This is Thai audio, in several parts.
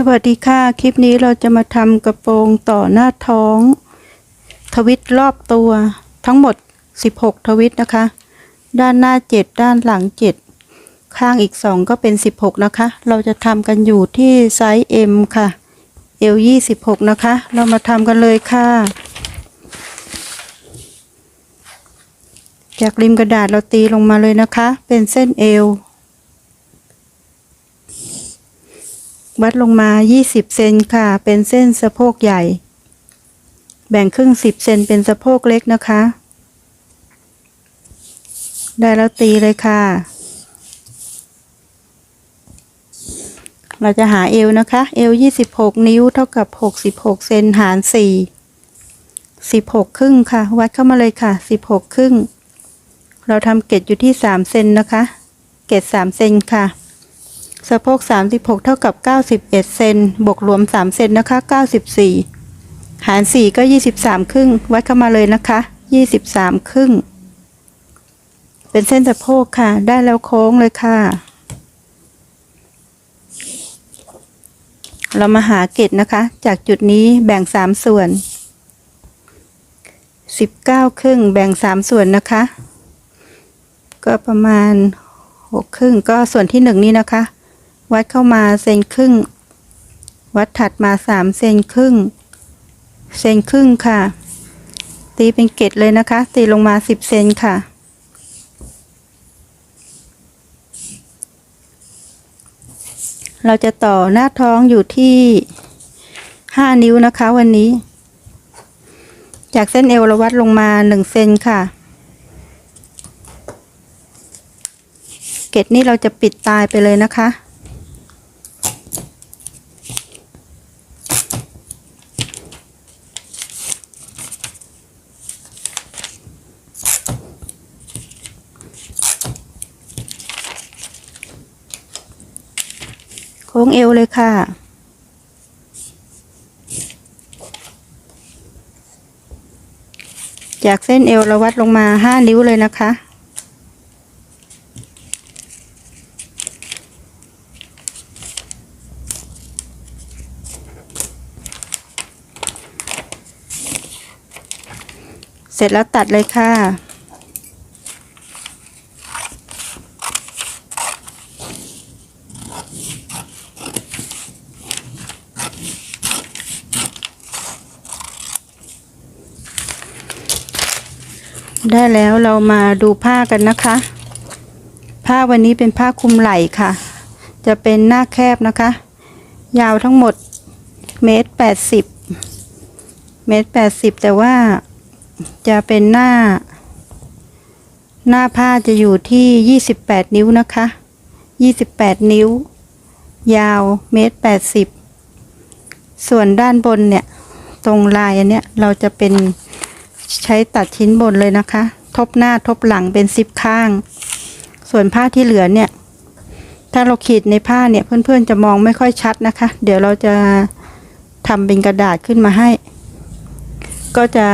สวัสดีค่ะ คลิปนี้เราจะมาทำกระโปรงต่อหน้าท้อง ทวิตรอบตัวทั้งหมด 16 ทวิตนะคะ ด้านหน้า 7 ด้านหลัง 7 ข้างอีก 2 ก็เป็น 16 นะคะ เราจะทำกันอยู่ที่ไซส์ M ค่ะเอล26 นะคะ เรามาทำกันเลยค่ะ จากริมกระดาษเราตีลงมาเลยนะคะ เป็นเส้นเอว วัดลงมา 20 เซนค่ะ เป็นเส้นสะโพกใหญ่ แบ่งครึ่ง 10 เซนเป็นสะโพกเล็กนะคะ ได้แล้วตีเลยค่ะ เราจะหาเอวนะคะ เอว 26 นิ้วเท่ากับ 66 เซนหาร 4 16 ครึ่งค่ะ วัดเข้ามาเลยค่ะ 16 ครึ่ง เราทำเกตอยู่ที่ 3 เซนนะคะ เกต3เซนค่ะ สะโพก 36 เท่ากับ 91 เซน บวกรวม 3 เซนนะคะ 94 หาร 4 ก็ 23 ครึ่ง วัดเข้ามาเลยนะคะ 23 ครึ่ง เป็นเส้นสะโพกค่ะ ได้แล้วโค้งเลยค่ะ เรามาหาเกตนะคะ จากจุดนี้แบ่ง 3 ส่วน 19 ครึ่ง แบ่ง 3 ส่วนนะคะ ก็ประมาณ6ครึ่งก็ส่วนที่ 1 นี้นะคะ วัดเข้ามาเซนครึ่ง วัดถัดมาสามเซนครึ่ง เซนครึ่งค่ะ ตีเป็นเกตเลยนะคะ ตีลงมาสิบเซนค่ะ เราจะต่อหน้าท้องอยู่ที่ห้านิ้วนะคะวันนี้ จากเส้นเอวเราวัดลงมาหนึ่งเซนค่ะเกตนี้เราจะปิดตายไปเลยนะคะ ค้งเอวเลยค่ะ จากเส้นเอวเราวัดลงมาห้านิ้วเลยนะคะ เสร็จแล้วตัดเลยค่ะ ได้แล้วเรามาดูผ้ากันนะคะ ผ้าวันนี้เป็นผ้าคลุมไหล่ค่ะ จะเป็นหน้าแคบนะคะ ยาวทั้งหมดเมตรแปดสิบเมตรแปดสิบแต่ว่าจะเป็นหน้า หน้าผ้าจะอยู่ที่ยี่สิบแปดนิ้วนะคะยี่สิบแปดนิ้ว ยาวเมตรแปดสิบส่วนด้านบนเนี่ย ตรงลายอันเนี้ยเราจะเป็น ใช้ตัดชิ้นบนเลยนะคะ ทบหน้าทบหลังเป็นซิปข้าง ส่วนผ้าที่เหลือเนี่ย ถ้าเราขีดในผ้าเนี่ยเพื่อนๆจะมองไม่ค่อยชัดนะคะ เดี๋ยวเราจะทำเป็นกระดาษขึ้นมาให้ ก็จะ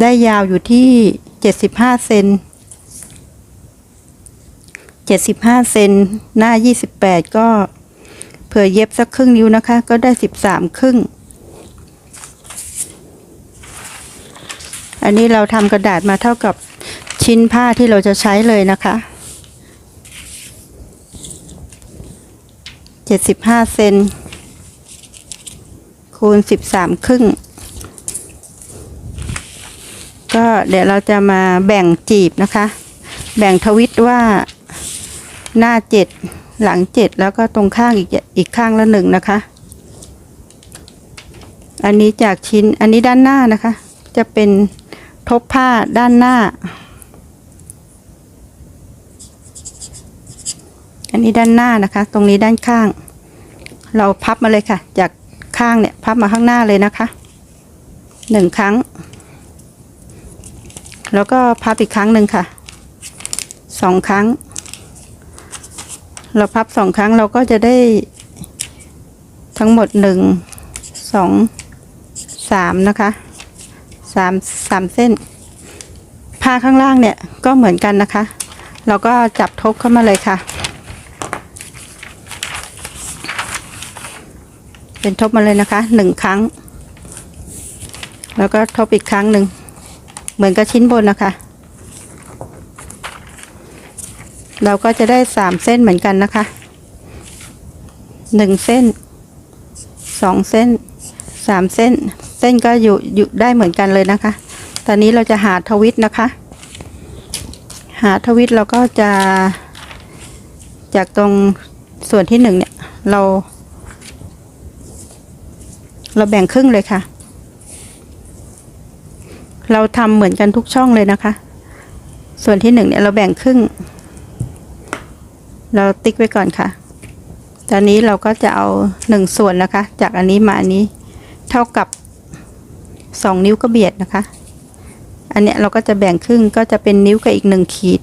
ได้ยาวอยู่ที่เจ็ดสิบห้าเซนเจ็ดสิบห้าเซนหน้ายี่สิบแปดก็เผื่อเย็บสักครึ่งนิ้วนะคะ ก็ได้สิบสามครึ่ง อันนี้เราทำกระดาษมาเท่ากับชิ้นผ้าที่เราจะใช้เลยนะคะเจ็ดสิบห้าเซนคูณสิบสามครึ่ง ก็เดี๋ยวเราจะมาแบ่งจีบนะคะ แบ่งทวิตว่าหน้าเจ็ดหลังเจ็ดแล้วก็ตรงข้างอีกอีกข้างละหนึ่งนะคะ อันนี้จากชิ้นอันนี้ด้านหน้านะคะ จะเป็น ทบผ้าด้านหน้า อันนี้ด้านหน้านะคะ ตรงนี้ด้านข้าง เราพับมาเลยค่ะ จากข้างเนี่ยพับมาข้างหน้าเลยนะคะหนึ่งครั้ง แล้วก็พับอีกครั้งหนึ่งค่ะสองครั้ง เราพับสองครั้งเราก็จะได้ทั้งหมดหนึ่งสองสามนะคะ สามสามเส้นผ้าข้างล่างเนี่ยก็เหมือนกันนะคะ เราก็จับทบเข้ามาเลยค่ะ เป็นทบมาเลยนะคะหนึ่งครั้ง แล้วก็ทบอีกครั้งหนึ่งเหมือนกับชิ้นบนนะคะ เราก็จะได้สามเส้นเหมือนกันนะคะหนึ่งเส้นสองเส้นสามเส้น ส้นก็อยู่อยู่ได้เหมือนกันเลยนะคะ ตอนนี้เราจะหาทวิตนะคะ หาทวิตเราก็จะ จากตรงส่วนที่หนึ่งเนี่ย เรา เราแบ่งครึ่งเลยค่ะ เราทำเหมือนกันทุกช่องเลยนะคะ ส่วนที่หนึ่งเนี่ยเราแบ่งครึ่ง เราติ๊กไว้ก่อนค่ะ ตอนนี้เราก็จะเอาหนึ่งส่วนนะคะ จากอันนี้มาอันนี้ เท่ากับ สองนิ้วกระเบียดนะคะ อันเนี้ยเราก็จะแบ่งครึ่งก็จะเป็นนิ้วกับอีกหนึ่งขีด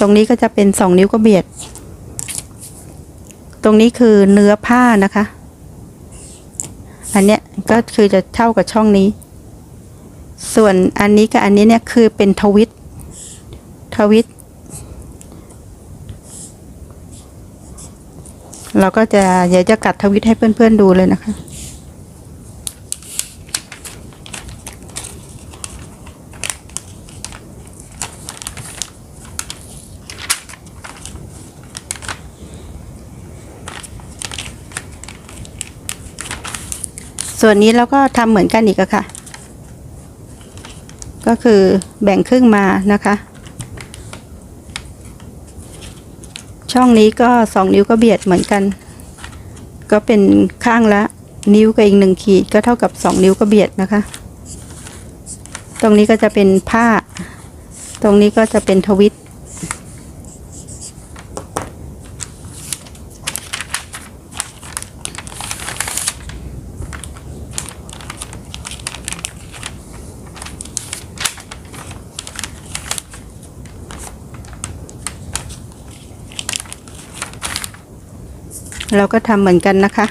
ตรงนี้ก็จะเป็นสองนิ้วกระเบียด ตรงนี้คือเนื้อผ้านะคะ อันเนี้ยก็คือจะเท่ากับช่องนี้ ส่วนอันนี้กับอันนี้เนี่ยคือเป็นทวิตทวิตเราก็จะเดี๋ยวจะกัดทวิตให้เพื่อนๆดูเลยนะคะ ส่วนนี้เราก็ทำเหมือนกันอีกค่ะ ก็คือแบ่งครึ่งมานะคะ ช่องนี้ก็สองนิ้วก็เบียดเหมือนกัน ก็เป็นข้างละนิ้วกับอีกหนึ่งขีดก็เท่ากับสองนิ้วก็เบียดนะคะ ตรงนี้ก็จะเป็นผ้า ตรงนี้ก็จะเป็นทวิต เราก็ทำเหมือนกันนะคะ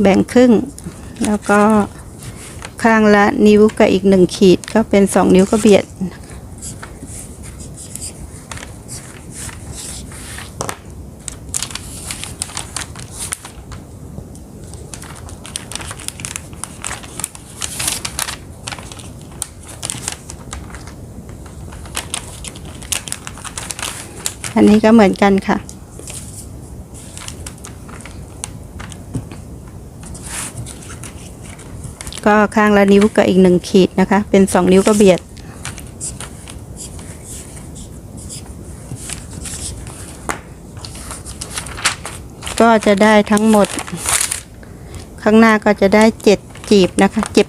แบ่งครึ่ง แล้วก็ข้างละนิ้วกับอีกหนึ่งขีดก็เป็นสองนิ้วก็เบียด อันนี้ก็เหมือนกันค่ะ ก็ข้างละนิ้วกับอีกหนึ่งขีดนะคะ เป็นสองนิ้วก็เบียด ก็จะได้ทั้งหมด ข้างหน้าก็จะได้เจ็ดจีบนะคะเจ็บ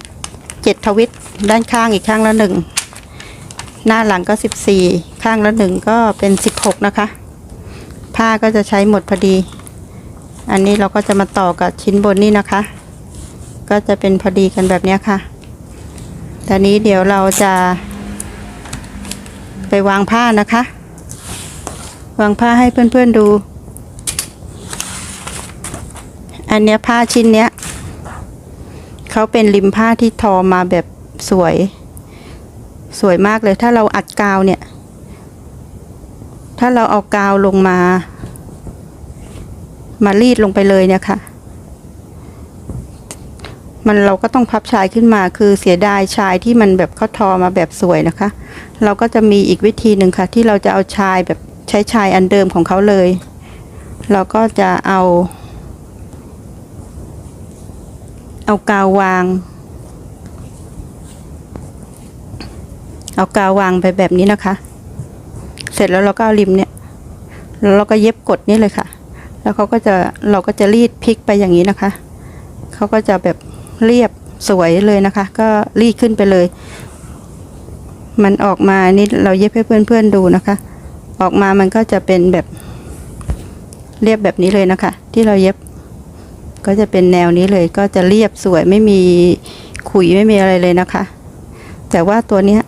เจ็ดทวิตด้านข้างอีกข้างละหนึ่งหน้าหลังก็สิบสี่ข้างละหนึ่งก็เป็นสิบหกนะคะ ผ้าก็จะใช้หมดพอดี อันนี้เราก็จะมาต่อกับชิ้นบนนี่นะคะ ก็จะเป็นพอดีกันแบบนี้ค่ะ ตอนนี้เดี๋ยวเราจะ ไปวางผ้านะคะ วางผ้าให้เพื่อนๆดู อันเนี้ยผ้าชิ้นเนี้ยเขาเป็นริมผ้าที่ทอมาแบบสวย สวยมากเลย ถ้าเราอัดกาวเนี่ย ถ้าเราเอากาวลงมา มารีดลงไปเลยเนี่ยค่ะ มันเราก็ต้องพับชายขึ้นมา คือเสียดายชายที่มันแบบเขาทอมาแบบสวยนะคะ เราก็จะมีอีกวิธีหนึ่งค่ะ ที่เราจะเอาชายแบบใช้ชายอันเดิมของเขาเลย เราก็จะเอา เอากาววาง เอากาววางไปแบบนี้นะคะ เสร็จแล้วเราก็เอาริมเนี่ยแล้วเราก็เย็บกดนี่เลยค่ะ แล้วเขาก็จะเราก็จะรีดพลิกไปอย่างนี้นะคะ เขาก็จะแบบ เรียบสวยเลยนะคะ ก็รีดขึ้นไปเลย มันออกมานี่เราเย็บให้เพื่อนๆดูนะคะ ออกมามันก็จะเป็นแบบเรียบแบบนี้เลยนะคะ ที่เราเย็บ ก็จะเป็นแนวนี้เลย ก็จะเรียบสวยไม่มีขุยไม่มีอะไรเลยนะคะ แต่ว่าตัวเนี้ย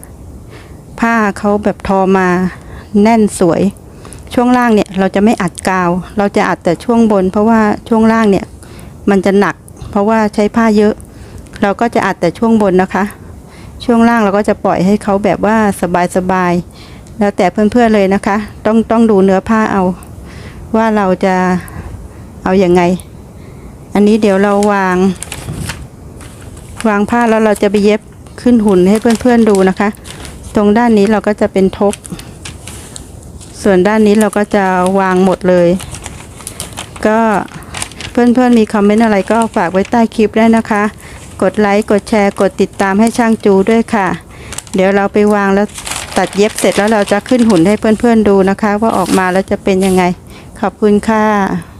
ผ้าเขาแบบทอมาแน่นสวย ช่วงล่างเนี่ยเราจะไม่อัดกาว เราจะอัดแต่ช่วงบน เพราะว่าช่วงล่างเนี่ย มันจะหนัก เพราะว่าใช้ผ้าเยอะ เราก็จะอัดแต่ช่วงบนนะคะ ช่วงล่างเราก็จะปล่อยให้เขาแบบว่าสบายๆแล้วแต่เพื่อนๆเลยนะคะ ต้องต้องดูเนื้อผ้าเอา ว่าเราจะเอาอยัางไง อันนี้เดี๋ยวเราวาง วางผ้าแล้วเราจะไปเย็บขึ้นหุ่นให้เพื่อนๆดูนะคะ ตรงด้านนี้เราก็จะเป็นทบ ส่วนด้านนี้เราก็จะวางหมดเลย ก็ พื่อนๆมีคอมเมนต์อะไรก็ฝากไว้ใต้คลิปได้นะคะ กดไลค์กดแชร์กดติดตามให้ช่างจูด้วยค่ะ เดี๋ยวเราไปวางแล้วตัดเย็บเสร็จแล้วเราจะขึ้นหุ่นให้เพื่อนๆดูนะคะ ว่าออกมาแล้วจะเป็นยังไง ขอบคุณค่ะ